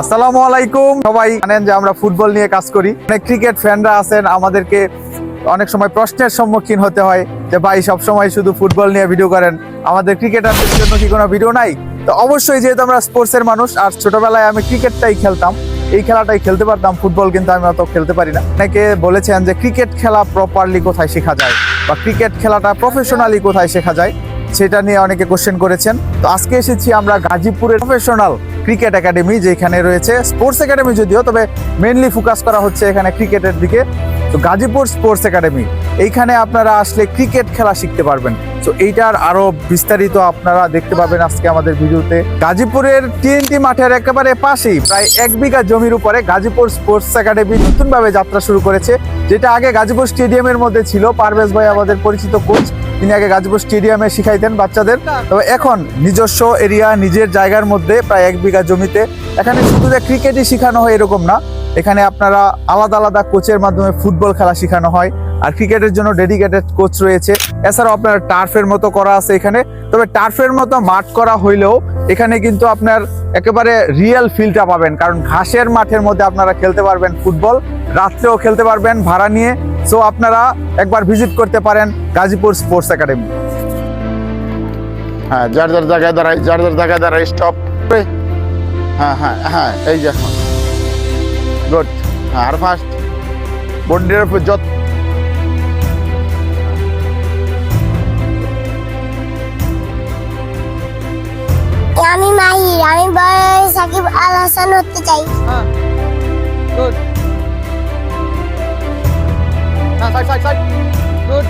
আসসালামু আলাইকুম। সবাই জানেন যে আমরা ফুটবল নিয়ে কাজ করি। অনেক ক্রিকেট ফ্যানরা আছেন, আমাদেরকে অনেক সময় প্রশ্নের সম্মুখীন হতে হয় যে, ভাই, সব সময় শুধু ফুটবল নিয়ে ভিডিও করেন। আমাদের ক্রিকেটারদের জন্য কি কোনো ভিডিও নাই? তো অবশ্যই যেহেতু আমরা স্পোর্টসের মানুষ, আর ছোটবেলায় আমি ক্রিকেটটাই খেলতাম, এই খেলাটাই খেলতে পারতাম। ফুটবল কিন্তু আমি অত খেলতে পারি না। অনেকে বলেছেন যে ক্রিকেট খেলা প্রপারলি কোথায় শেখা যায়? বা ক্রিকেট খেলাটা প্রফেশনালি কোথায় শেখা যায়? সেটা নিয়ে অনেকে কোশ্চেন করেছেন। তো আজকে এসেছি আমরা গাজীপুরের প্রফেশনাল ক্রিকেট একাডেমি যেখানে রয়েছে স্পোর্টস একাডেমি যদিও, তবে মেনলি ফোকাস করা হচ্ছে এখানে ক্রিকেটের দিকে। তো গাজীপুর স্পোর্টস একাডেমি, এইখানে আপনারা আসলে ক্রিকেট খেলা শিখতে পারবেন। তো এইটার আরও বিস্তারিত আপনারা দেখতে পাবেন আজকে আমাদের ভিডিওতে। গাজীপুরের টিএনটি মাঠের একেবারে পাশেই, প্রায় এক বিঘা জমির উপরে গাজীপুর স্পোর্টস একাডেমি নতুনভাবে যাত্রা শুরু করেছে, যেটা আগে গাজীপুর স্টেডিয়ামের মধ্যে ছিল। পারভেজ ভাই আমাদের পরিচিত কোচ তিনি আগে গাজীপুর স্টেডিয়ামে শিখাইতেন বাচ্চাদের। তবে এখন নিজস্ব এরিয়া, নিজের জায়গার মধ্যে প্রায় এক বিঘা জমিতে। এখানে শুধু যে ক্রিকেটই শেখানো হয় এরকম না। এখানে আপনারা আলাদা আলাদা কোচের মাধ্যমে ফুটবল খেলা শেখানো হয়। আর ক্রিকেটের জন্য ডেডিকেটেড কোচ রয়েছে। এছাড়াও আপনার টার্ফের মতো করা আছে এখানে। তবে টার্ফের মতো মাঠ করা হইলেও এখানে কিন্তু আপনার একেবারে রিয়েল ফিলটা পাবেন। কারণ ঘাসের মাঠের মধ্যে আপনারা খেলতে পারবেন ফুটবল, রাত্রেও খেলতে পারবেন ভাড়া নিয়ে। সো আপনারা একবার ভিজিট করতে পারেন গাজীপুর স্পোর্টস একাডেমি হ্যাঁ যার যার জায়গায় দাঁড়াই যার যার জায়গায় দাঁড়াই স্টপ হ্যাঁ হ্যাঁ হ্যাঁ এই যে এখন। গুড হ্যাঁ আর ফার্স্ট বন্ডির উপর যত আমি মাহির আমি বড় হয়ে সাকিব আল হাসান হতে চাই। Good. Side, side, side. Good.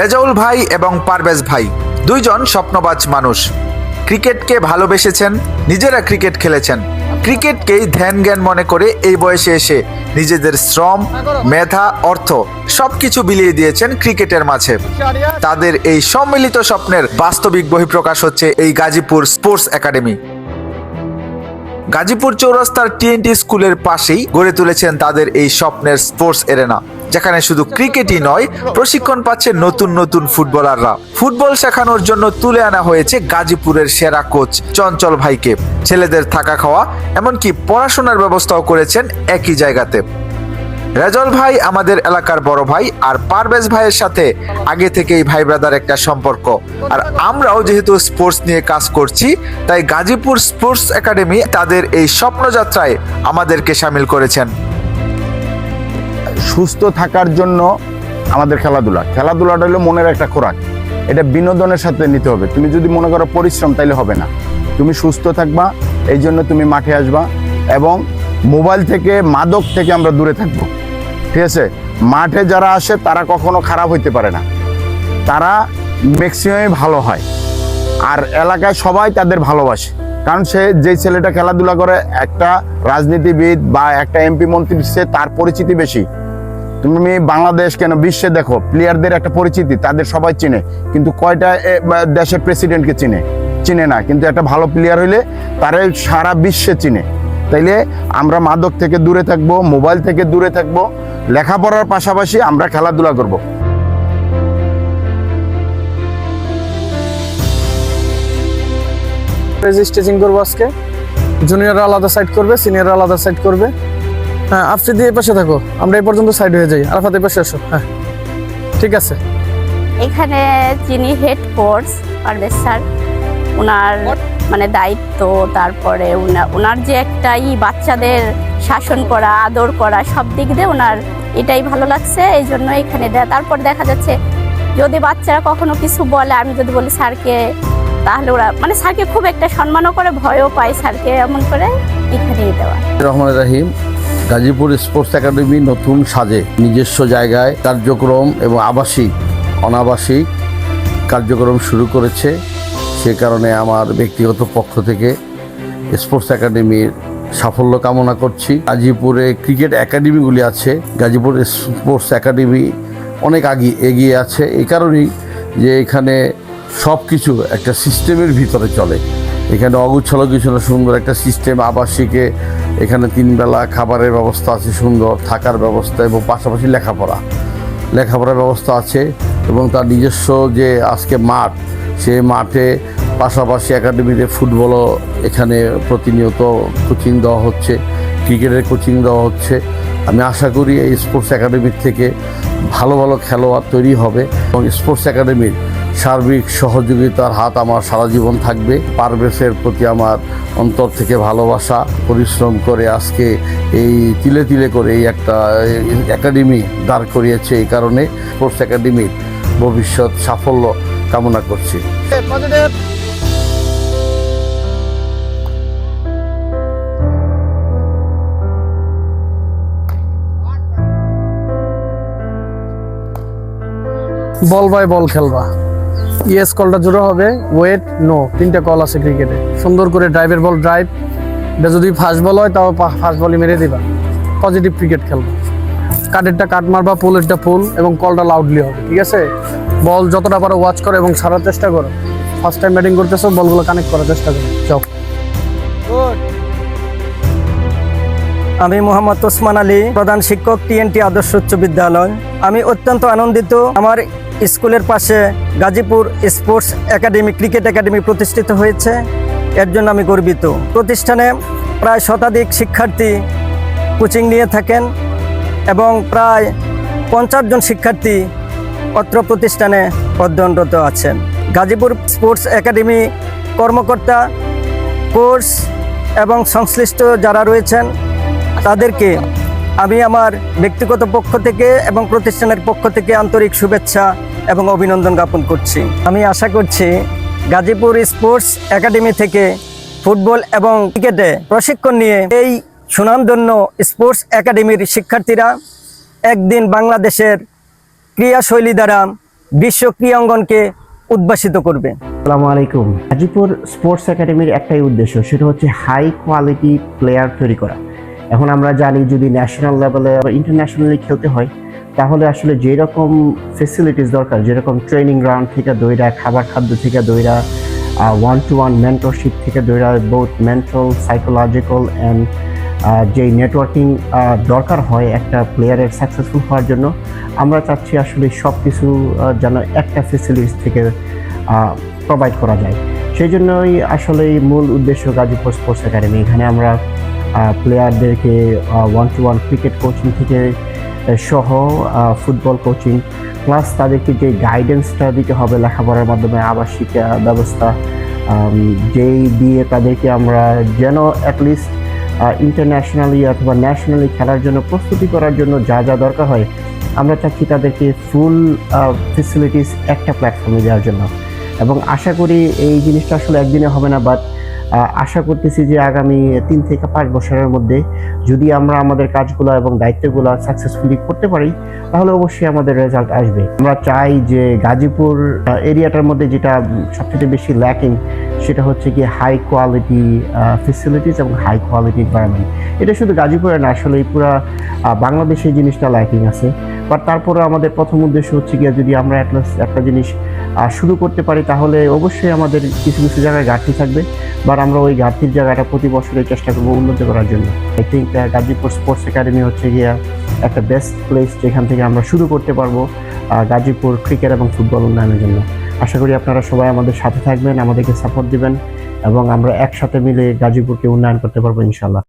Rezaul ভাই এবং পারভেজ ভাই দুইজন স্বপ্নবাজ মানুষ। ক্রিকেটকে ভালোবেসেছেন নিজেরা ক্রিকেট খেলেছেন। ক্রিকেটকেই ধ্যান জ্ঞান মনে করে এই বয়সে এসে নিজেদের শ্রম মেধা অর্থ সবকিছু বিলিয়ে দিয়েছেন ক্রিকেটের মাঝে। তাদের এই সম্মিলিত স্বপ্নের বাস্তবিক বহিঃপ্রকাশ হচ্ছে এই গাজীপুর স্পোর্টস একাডেমি। গাজীপুর চৌরাস্তার টিএনটি স্কুলের পাশেই গড়ে তুলেছেন তাদের এই স্বপ্নের স্পোর্টস এরেনা, যেখানে শুধু ক্রিকেটই নয়, প্রশিক্ষণ পাচ্ছে নতুন নতুন ফুটবলাররা। ফুটবল শেখানোর জন্য তুলে আনা হয়েছে গাজীপুরের সেরা কোচ চঞ্চল ভাইকে। ছেলেদের থাকা খাওয়া, এমনকি পড়াশোনার ব্যবস্থাও করেছেন একই জায়গাতে। রেজল ভাই আমাদের এলাকার বড় ভাই আর পারভেজ ভাইয়ের সাথে আগে থেকেই ভাই ব্রাদার একটা সম্পর্ক। আর আমরাও যেহেতু স্পোর্টস নিয়ে কাজ করছি, তাই গাজীপুর স্পোর্টস একাডেমি তাদের এই স্বপ্নযাত্রায় আমাদেরকে সামিল করেছেন। সুস্থ থাকার জন্য আমাদের খেলাধুলা। খেলাধুলাটা হলো মনের একটা খোরাক। এটা বিনোদনের সাথে নিতে হবে। তুমি যদি মনে করো পরিশ্রম, তাইলে হবে না। তুমি সুস্থ থাকবা, এই জন্য তুমি মাঠে আসবা এবং মোবাইল থেকে, মাদক থেকে আমরা দূরে থাকব। ঠিক আছে? মাঠে যারা আসে, তারা কখনো খারাপ হইতে পারে না। তারা ম্যাক্সিমামই ভালো হয়। আর এলাকায় সবাই তাদের ভালোবাসে। কারণ সে যে ছেলেটা খেলাধুলা করে, একটা রাজনীতিবিদ বা একটা এমপি মন্ত্রী, সে তার পরিচিতি বেশি। তুমি বাংলাদেশ কেন, বিশ্বে দেখো প্লেয়ারদের একটা পরিচিতি, তাদের সবাই চিনে। কিন্তু কয়টা দেশের প্রেসিডেন্টকে চিনে? চিনে না। কিন্তু একটা ভালো প্লেয়ার হইলে তারা সারা বিশ্বে চিনে। তাইলে আমরা মাদক থেকে দূরে থাকব মোবাইল থেকে দূরে থাকব। লেখাপড়ার পাশাপাশি আমরা খেলাধুলা করব। স্টেচিং করব আজকে। জুনিয়ররা আলাদা সাইড করবে সিনিয়ররা আলাদা সাইড করবে। হ্যাঁ আফ্রিদি এই পাশে থাকো আমরা এই পর্যন্ত সাইড হয়ে যাই। আরাফাত এই পাশে আসো। হ্যাঁ ঠিক আছে। এখানে যিনি হেড কোচ পারভেজ স্যার ওনার মানে দায়িত্ব, তারপরে ওনা- ওনার যে একটা ই বাচ্চাদের শাসন করা, আদর করা, সব দিক দিয়ে ওনার এটাই ভালো লাগছে, এই জন্য এখানে তারপর দেখা যাচ্ছে যদি বাচ্চারা কখনো কিছু বলে, আমি যদি বলি, স্যারকে তাহলে ওরা মানে স্যারকে খুব একটা সম্মানও করে, ভয়ও পায় স্যারকে এমন করে এখানেই দেওয়া। রহমান রাহিম, গাজীপুর স্পোর্টস একাডেমি নতুন সাজে, নিজস্ব জায়গায় কার্যক্রম এবং আবাসিক, অনাবাসিক কার্যক্রম শুরু করেছে। সে কারণে আমার ব্যক্তিগত পক্ষ থেকে স্পোর্টস একাডেমির সাফল্য কামনা করছি। গাজীপুরে ক্রিকেট একাডেমিগুলি আছে। গাজীপুর স্পোর্টস একাডেমি অনেক আগে এগিয়ে আছে। এই কারণেই যে এখানে সব কিছু একটা সিস্টেমের ভিতরে চলে। এখানে অগুচ্ছল কিছু না, সুন্দর একটা সিস্টেম। আবাসিকে এখানে তিনবেলা খাবারের ব্যবস্থা আছে, সুন্দর থাকার ব্যবস্থা এবং পাশাপাশি লেখাপড়া। লেখাপড়ার ব্যবস্থা আছে এবং তার নিজস্ব যে আজকে মাঠ সে মাঠে পাশাপাশি একাডেমিতে ফুটবলও এখানে প্রতিনিয়ত কোচিং দেওয়া হচ্ছে, ক্রিকেটের কোচিং দেওয়া হচ্ছে। আমি আশা করি এই স্পোর্টস একাডেমির থেকে ভালো ভালো খেলোয়াড় তৈরি হবে এবং স্পোর্টস একাডেমির সার্বিক সহযোগিতার হাত আমার সারা জীবন থাকবে। পারভেসের প্রতি আমার অন্তর থেকে ভালোবাসা, পরিশ্রম করে আজকে এই তিলে তিলে করে এই একটা একাডেমি দাঁড় করিয়েছে এই কারণে স্পোর্টস একাডেমির ভবিষ্যৎ সাফল্য কামনা করছি। বল বাই বল খেলবা। ইয়েস কলটা জোড়া হবে। ওয়েট নো তিনটা কল আছে ক্রিকেটে সুন্দর করে ড্রাইভের বল ড্রাইভ এটা যদি ফাস্ট বল হয় তাও ফাস্ট বলই মেরে দিবা। পজিটিভ ক্রিকেট খেলবা। কাটেরটা কাট মারবা পুলেরটা পুল এবং কলটা লাউডলি হবে ঠিক আছে? বল যতটা পারো ওয়াচ করো এবং সারার চেষ্টা করো। ফার্স্ট টাইম ব্যাটিং করতেছো, বলগুলো কানেক্ট করার চেষ্টা করো। যাও। আমি মোহাম্মদ ওসমান আলী, প্রধান শিক্ষক টিএনটি আদর্শ উচ্চ বিদ্যালয়। আমি অত্যন্ত আনন্দিত, আমার স্কুলের পাশে Gazipur sports academy, cricket academy প্রতিষ্ঠিত হয়েছে। এর জন্য আমি গর্বিত। প্রতিষ্ঠানে প্রায় শতাধিক শিক্ষার্থী কোচিং নিয়ে থাকেন এবং প্রায় পঞ্চাশ জন শিক্ষার্থী অত্র প্রতিষ্ঠানে অধ্যয়নরত আছেন। গাজীপুর স্পোর্টস একাডেমি কর্মকর্তা, কোর্স এবং সংশ্লিষ্ট যারা রয়েছেন, তাদেরকে আমি আমার ব্যক্তিগত পক্ষ থেকে এবং প্রতিষ্ঠানের পক্ষ থেকে আন্তরিক শুভেচ্ছা এবং অভিনন্দন জ্ঞাপন করছি। আমি আশা করছি গাজীপুর স্পোর্টস একাডেমি থেকে ফুটবল এবং ক্রিকেটে প্রশিক্ষণ নিয়ে এই সুনামধন্য স্পোর্টস একাডেমির শিক্ষার্থীরা একদিন বাংলাদেশের ক্রীড়াশৈলী দ্বারা বিশ্ব ক্রিয়াঙ্গনকে উদ্ভাসিত করবে। আসসালামু আলাইকুম। গাজীপুর স্পোর্টস একাডেমির একটাই উদ্দেশ্য, সেটা হচ্ছে হাই কোয়ালিটি প্লেয়ার তৈরি করা। এখন আমরা জানি যদি ন্যাশনাল লেভেলে বা ইন্টারন্যাশনালি খেলতে হয়, তাহলে আসলে যেরকম ফেসিলিটিস দরকার, যেরকম ট্রেনিং গ্রাউন্ড থেকে দইরা, খাবার খাদ্য থেকে দইরা ওয়ান টু ওয়ান মেন্টরশিপ থেকে দইরা বোথ মেন্টাল সাইকোলজিক্যাল অ্যান্ড যেই নেটওয়ার্কিং দরকার হয় একটা প্লেয়ারের সাকসেসফুল হওয়ার জন্য, আমরা চাচ্ছি আসলে সব কিছু যেন একটা ফেসিলিটিস থেকে প্রোভাইড করা যায়। সেই জন্যই আসলে মূল উদ্দেশ্য গাজীপুর স্পোর্টস একাডেমি এখানে আমরা প্লেয়ারদেরকে one to one cricket coaching থেকে সহ ফুটবল কোচিং প্লাস তাদেরকে যে গাইডেন্সটা দিতে হবে লেখাপড়ার মাধ্যমে, আবাসিক ব্যবস্থা যেই দিয়ে তাদেরকে আমরা যেন অ্যাটলিস্ট ইন্টারন্যাশনালি অথবা ন্যাশনালি খেলার জন্য, প্রস্তুতি করার জন্য যা যা দরকার হয়, আমরা চাচ্ছি তাদেরকে ফুল ফেসিলিটিস একটা প্ল্যাটফর্মে দেওয়ার জন্য। এবং আশা করি এই জিনিসটা আসলে একদিনে হবে না বাট আশা করতেছি যে আগামী তিন থেকে পাঁচ বছরের মধ্যে যদি আমরা আমাদের কাজগুলো এবং দায়িত্বগুলো সাকসেসফুলি করতে পারি, তাহলে অবশ্যই আমাদের রেজাল্ট আসবে। আমরা চাই যে গাজীপুর এরিয়াটার মধ্যে যেটা সবচেয়ে বেশি ল্যাকিং সেটা হচ্ছে কি হাই কোয়ালিটি ফেসিলিটিস এবং হাই কোয়ালিটি এনভায়রনমেন্ট এটা শুধু গাজীপুরে না, আসলে পুরা বাংলাদেশে জিনিসটা ল্যাকিং আছে। বাট তারপরে আমাদের প্রথম উদ্দেশ্য হচ্ছে গিয়ে যদি আমরা অ্যাটলাস একটা জিনিস শুরু করতে পারি, তাহলে অবশ্যই আমাদের কিছু কিছু জায়গায় ঘাটতি থাকবে। বাট আমরা ওই ঘাটতির জায়গাটা প্রতি বছরে চেষ্টা করব উন্নতি করার জন্য। I think Gazipur sports academy হচ্ছে গিয়া একটা বেস্ট প্লেস যেখান থেকে আমরা শুরু করতে পারব গাজীপুর ক্রিকেট এবং ফুটবল উন্নয়নের জন্য। আশা করি আপনারা সবাই আমাদের সাথে থাকবেন, আমাদেরকে সাপোর্ট দিবেন এবং আমরা একসাথে মিলে গাজীপুরকে উন্নয়ন করতে পারব ইনশাল্লাহ